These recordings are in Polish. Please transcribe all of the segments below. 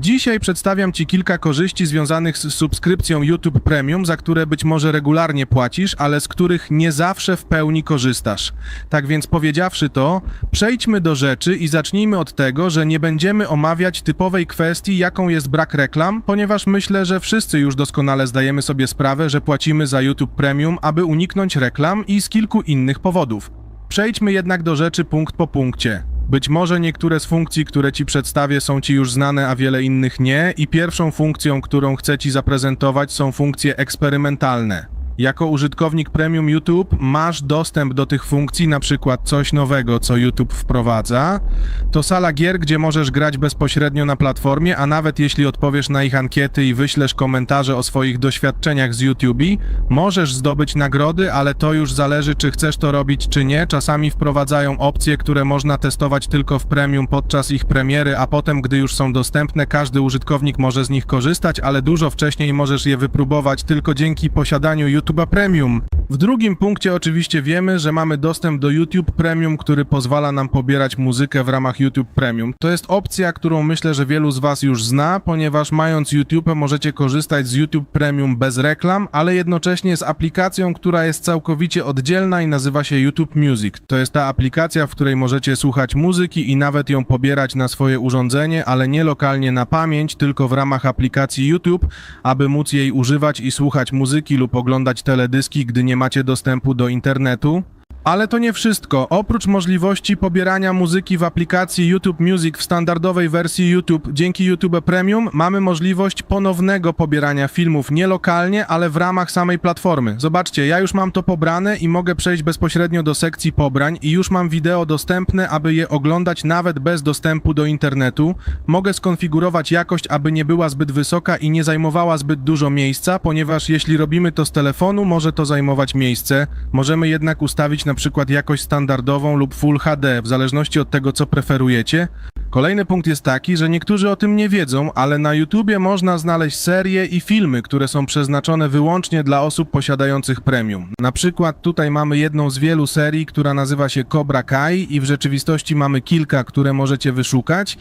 Dzisiaj przedstawiam Ci kilka korzyści związanych z subskrypcją YouTube Premium, za które być może regularnie płacisz, ale z których nie zawsze w pełni korzystasz. Tak więc powiedziawszy to, przejdźmy do rzeczy i zacznijmy od tego, że nie będziemy omawiać typowej kwestii, jaką jest brak reklam, ponieważ myślę, że wszyscy już doskonale zdajemy sobie sprawę, że płacimy za YouTube Premium, aby uniknąć reklam i z kilku innych powodów. Przejdźmy jednak do rzeczy punkt po punkcie. Być może niektóre z funkcji, które Ci przedstawię, są Ci już znane, a wiele innych nie, i pierwszą funkcją, którą chcę Ci zaprezentować, są funkcje eksperymentalne. Jako użytkownik premium YouTube masz dostęp do tych funkcji, na przykład coś nowego, co YouTube wprowadza. To sala gier, gdzie możesz grać bezpośrednio na platformie, a nawet jeśli odpowiesz na ich ankiety i wyślesz komentarze o swoich doświadczeniach z YouTube, możesz zdobyć nagrody, ale to już zależy, czy chcesz to robić, czy nie. Czasami wprowadzają opcje, które można testować tylko w premium podczas ich premiery, a potem, gdy już są dostępne, każdy użytkownik może z nich korzystać, ale dużo wcześniej możesz je wypróbować tylko dzięki posiadaniu YouTube'a Premium. W drugim punkcie oczywiście wiemy, że mamy dostęp do YouTube Premium, który pozwala nam pobierać muzykę w ramach YouTube Premium. To jest opcja, którą myślę, że wielu z Was już zna, ponieważ mając YouTube możecie korzystać z YouTube Premium bez reklam, ale jednocześnie z aplikacją, która jest całkowicie oddzielna i nazywa się YouTube Music. To jest ta aplikacja, w której możecie słuchać muzyki i nawet ją pobierać na swoje urządzenie, ale nie lokalnie na pamięć, tylko w ramach aplikacji YouTube, aby móc jej używać i słuchać muzyki lub oglądać teledyski, gdy nie macie dostępu do internetu. Ale to nie wszystko. Oprócz możliwości pobierania muzyki w aplikacji YouTube Music w standardowej wersji YouTube dzięki YouTube Premium mamy możliwość ponownego pobierania filmów nie lokalnie, ale w ramach samej platformy. Zobaczcie, ja już mam to pobrane i mogę przejść bezpośrednio do sekcji pobrań i już mam wideo dostępne, aby je oglądać nawet bez dostępu do internetu. Mogę skonfigurować jakość, aby nie była zbyt wysoka i nie zajmowała zbyt dużo miejsca, ponieważ jeśli robimy to z telefonu, może to zajmować miejsce. Możemy jednak ustawić na przykład jakość standardową lub Full HD, w zależności od tego, co preferujecie. Kolejny punkt jest taki, że niektórzy o tym nie wiedzą, ale na YouTubie można znaleźć serie i filmy, które są przeznaczone wyłącznie dla osób posiadających premium. Na przykład tutaj mamy jedną z wielu serii, która nazywa się Cobra Kai i w rzeczywistości mamy kilka, które możecie wyszukać.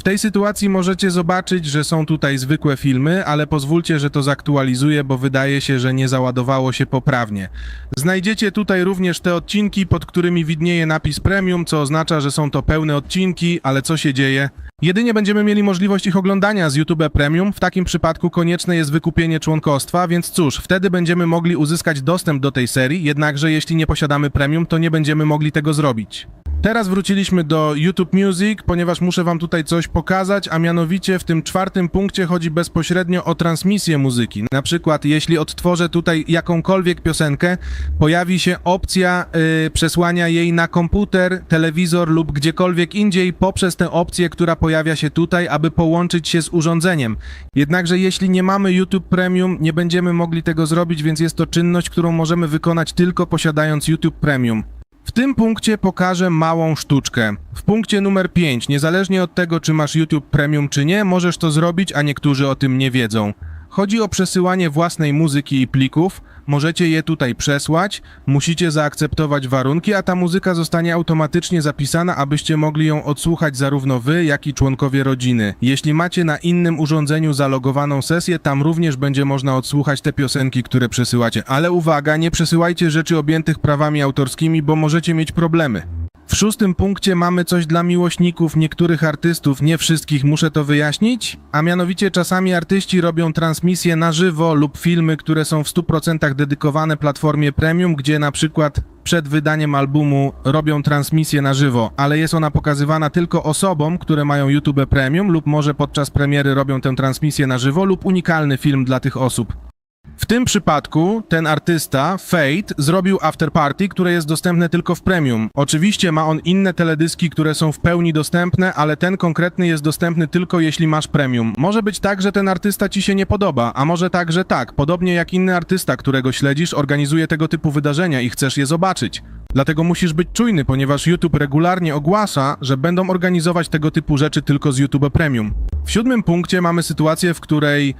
W tej sytuacji możecie zobaczyć, że są tutaj zwykłe filmy, ale pozwólcie, że to zaktualizuję, bo wydaje się, że nie załadowało się poprawnie. Znajdziecie tutaj również te odcinki, pod którymi widnieje napis premium, co oznacza, że są to pełne odcinki, ale co się dzieje? Jedynie będziemy mieli możliwość ich oglądania z YouTube Premium. W takim przypadku konieczne jest wykupienie członkostwa, więc cóż, wtedy będziemy mogli uzyskać dostęp do tej serii, jednakże jeśli nie posiadamy premium, to nie będziemy mogli tego zrobić. Teraz wróciliśmy do YouTube Music, ponieważ muszę Wam tutaj coś pokazać, a mianowicie w tym czwartym punkcie chodzi bezpośrednio o transmisję muzyki. Na przykład, jeśli odtworzę tutaj jakąkolwiek piosenkę, pojawi się opcja y, przesłania jej na komputer, telewizor lub gdziekolwiek indziej poprzez tę opcję, która pojawia się tutaj, aby połączyć się z urządzeniem. Jednakże jeśli nie mamy YouTube Premium, nie będziemy mogli tego zrobić, więc jest to czynność, którą możemy wykonać tylko posiadając YouTube Premium. W tym punkcie pokażę małą sztuczkę. W punkcie numer 5, niezależnie od tego, czy masz YouTube Premium czy nie, możesz to zrobić, a niektórzy o tym nie wiedzą. Chodzi o przesyłanie własnej muzyki i plików. Możecie je tutaj przesłać, musicie zaakceptować warunki, a ta muzyka zostanie automatycznie zapisana, abyście mogli ją odsłuchać zarówno wy, jak i członkowie rodziny. Jeśli macie na innym urządzeniu zalogowaną sesję, tam również będzie można odsłuchać te piosenki, które przesyłacie. Ale uwaga, nie przesyłajcie rzeczy objętych prawami autorskimi, bo możecie mieć problemy. W szóstym punkcie mamy coś dla miłośników niektórych artystów, nie wszystkich, muszę to wyjaśnić. A mianowicie czasami artyści robią transmisje na żywo lub filmy, które są w 100% dedykowane platformie premium, gdzie na przykład przed wydaniem albumu robią transmisję na żywo, ale jest ona pokazywana tylko osobom, które mają YouTube Premium lub może podczas premiery robią tę transmisję na żywo lub unikalny film dla tych osób. W tym przypadku ten artysta, Fate, zrobił afterparty, które jest dostępne tylko w premium. Oczywiście ma on inne teledyski, które są w pełni dostępne, ale ten konkretny jest dostępny tylko jeśli masz premium. Może być tak, że ten artysta ci się nie podoba, a może tak, że tak. Podobnie jak inny artysta, którego śledzisz, organizuje tego typu wydarzenia i chcesz je zobaczyć. Dlatego musisz być czujny, ponieważ YouTube regularnie ogłasza, że będą organizować tego typu rzeczy tylko z YouTube Premium. W siódmym punkcie mamy sytuację, w której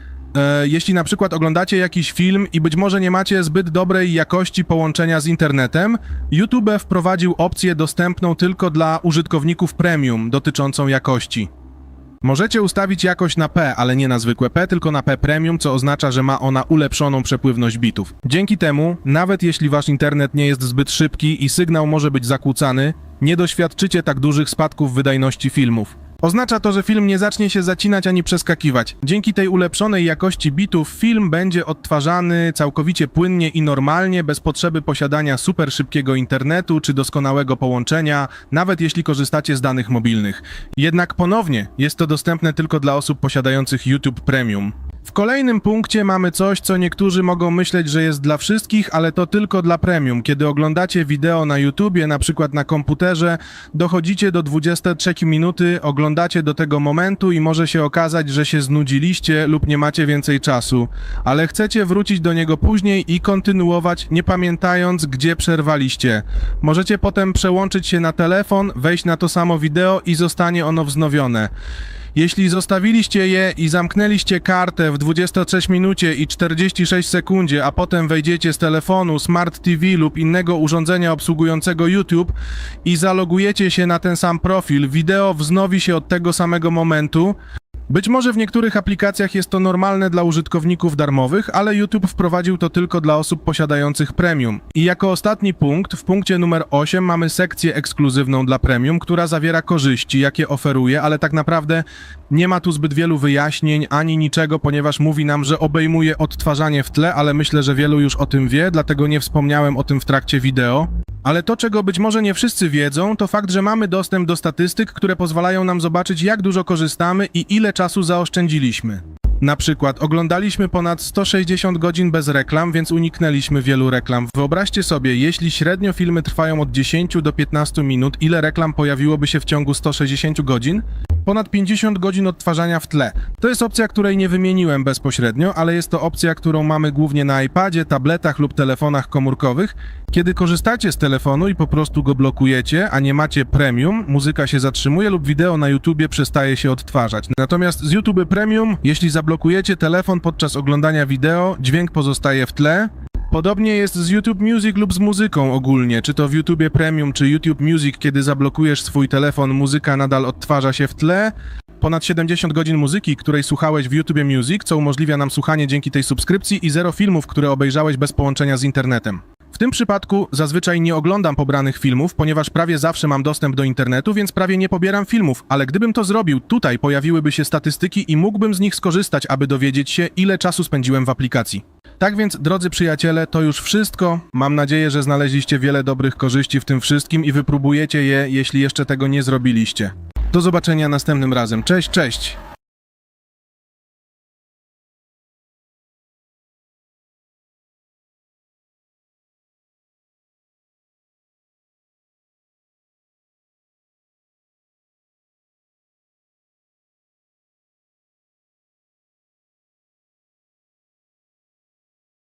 jeśli na przykład oglądacie jakiś film i być może nie macie zbyt dobrej jakości połączenia z internetem, YouTube wprowadził opcję dostępną tylko dla użytkowników premium dotyczącą jakości. Możecie ustawić jakość na P, ale nie na zwykłe P, tylko na P Premium, co oznacza, że ma ona ulepszoną przepływność bitów. Dzięki temu, nawet jeśli wasz internet nie jest zbyt szybki i sygnał może być zakłócany, nie doświadczycie tak dużych spadków wydajności filmów. Oznacza to, że film nie zacznie się zacinać ani przeskakiwać. Dzięki tej ulepszonej jakości bitów film będzie odtwarzany całkowicie płynnie i normalnie, bez potrzeby posiadania super szybkiego internetu czy doskonałego połączenia, nawet jeśli korzystacie z danych mobilnych. Jednak ponownie jest to dostępne tylko dla osób posiadających YouTube Premium. W kolejnym punkcie mamy coś, co niektórzy mogą myśleć, że jest dla wszystkich, ale to tylko dla premium. Kiedy oglądacie wideo na YouTubie, na przykład na komputerze, dochodzicie do 23 minuty, oglądacie do tego momentu i może się okazać, że się znudziliście lub nie macie więcej czasu, ale chcecie wrócić do niego później i kontynuować, nie pamiętając, gdzie przerwaliście. Możecie potem przełączyć się na telefon, wejść na to samo wideo i zostanie ono wznowione. Jeśli zostawiliście je i zamknęliście kartę w 23 minucie i 46 sekundzie, a potem wejdziecie z telefonu, smart TV lub innego urządzenia obsługującego YouTube i zalogujecie się na ten sam profil, wideo wznowi się od tego samego momentu. Być może w niektórych aplikacjach jest to normalne dla użytkowników darmowych, ale YouTube wprowadził to tylko dla osób posiadających premium. I jako ostatni punkt, w punkcie numer 8 mamy sekcję ekskluzywną dla premium, która zawiera korzyści, jakie oferuje, ale tak naprawdę nie ma tu zbyt wielu wyjaśnień ani niczego, ponieważ mówi nam, że obejmuje odtwarzanie w tle, ale myślę, że wielu już o tym wie, dlatego nie wspomniałem o tym w trakcie wideo. Ale to, czego być może nie wszyscy wiedzą, to fakt, że mamy dostęp do statystyk, które pozwalają nam zobaczyć, jak dużo korzystamy i ile czasu zaoszczędziliśmy. Na przykład oglądaliśmy ponad 160 godzin bez reklam, więc uniknęliśmy wielu reklam. Wyobraźcie sobie, jeśli średnio filmy trwają od 10 do 15 minut, ile reklam pojawiłoby się w ciągu 160 godzin? Ponad 50 godzin odtwarzania w tle. To jest opcja, której nie wymieniłem bezpośrednio, ale jest to opcja, którą mamy głównie na iPadzie, tabletach lub telefonach komórkowych. Kiedy korzystacie z telefonu i po prostu go blokujecie, a nie macie premium, muzyka się zatrzymuje lub wideo na YouTubie przestaje się odtwarzać. Natomiast z YouTube Premium, jeśli zablokujecie telefon podczas oglądania wideo, dźwięk pozostaje w tle, Podobnie jest z YouTube Music lub z muzyką ogólnie, czy to w YouTube Premium, czy YouTube Music, kiedy zablokujesz swój telefon, muzyka nadal odtwarza się w tle. Ponad 70 godzin muzyki, której słuchałeś w YouTube Music, co umożliwia nam słuchanie dzięki tej subskrypcji i zero filmów, które obejrzałeś bez połączenia z internetem. Tym przypadku zazwyczaj nie oglądam pobranych filmów, ponieważ prawie zawsze mam dostęp do internetu, więc prawie nie pobieram filmów, ale gdybym to zrobił, tutaj pojawiłyby się statystyki i mógłbym z nich skorzystać, aby dowiedzieć się, ile czasu spędziłem w aplikacji. Tak więc, drodzy przyjaciele, to już wszystko. Mam nadzieję, że znaleźliście wiele dobrych korzyści w tym wszystkim i wypróbujecie je, jeśli jeszcze tego nie zrobiliście. Do zobaczenia następnym razem. Cześć, cześć!